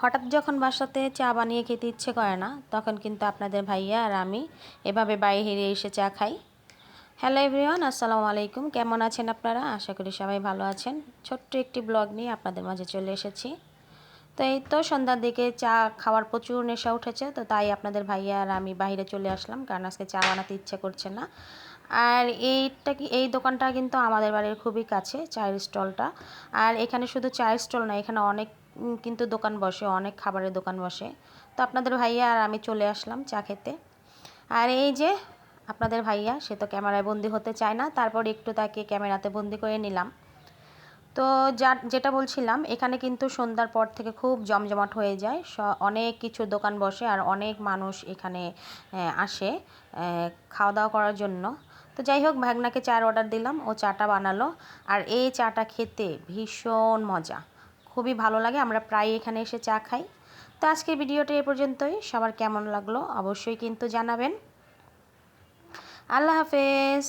হঠাৎ যখন বাসাতে চা বানিয়ে খেতে ইচ্ছে করে না, তখন কিন্তু আপনাদের ভাইয়া আর আমি এভাবে বাইরে এসে চা খাই। হ্যালো এভরিওয়ান, আসসালামু আলাইকুম। কেমন আছেন আপনারা? আশা করি সবাই ভালো আছেন। ছোট্ট একটি ব্লগ নিয়ে আপনাদের মাঝে চলে এসেছি। তো এই তো সন্ধ্যার দিকে চা খাওয়ার প্রচুর নেশা উঠেছে, তো তাই আপনাদের ভাইয়া আর আমি বাইরে চলে আসলাম, কারণ আজকে চা বানাতে ইচ্ছে করছে না। আর এইটা কি, এই দোকানটা কিন্তু আমাদের বাড়ির খুবই কাছে, চায়ের স্টলটা। আর এখানে শুধু চায়ের স্টল না, এখানে অনেক কিন্তু দোকান বসে, অনেক খাবারের দোকান বসে। তো আপনাদের ভাইয়া আর আমি চলে আসলাম চা খেতে। আর এই যে আপনাদের ভাইয়া, সে তো ক্যামেরায় বন্দি হতে চায় না, তারপর একটু তাকে ক্যামেরাতে বন্দি করে নিলাম। তো যা, যেটা বলছিলাম, এখানে কিন্তু সন্ধ্যার পর থেকে খুব জমজমাট হয়ে যায়, স, অনেক কিছু দোকান বসে আর অনেক মানুষ এখানে আসে খাওয়া দাওয়া করার জন্য। তো যাই হোক, ভাগনাকে চার অর্ডার দিলাম, ও চাটা বানালো। আর এই চাটা খেতে ভীষণ মজা। খুবই ভালো লাগে, আমরা প্রায় এখানে এসে চা খাই। তো আজকের ভিডিওটা এ পর্যন্তই, সবার কেমন লাগল অবশ্যই কিন্তু জানাবেন। আল্লাহ হাফেজ।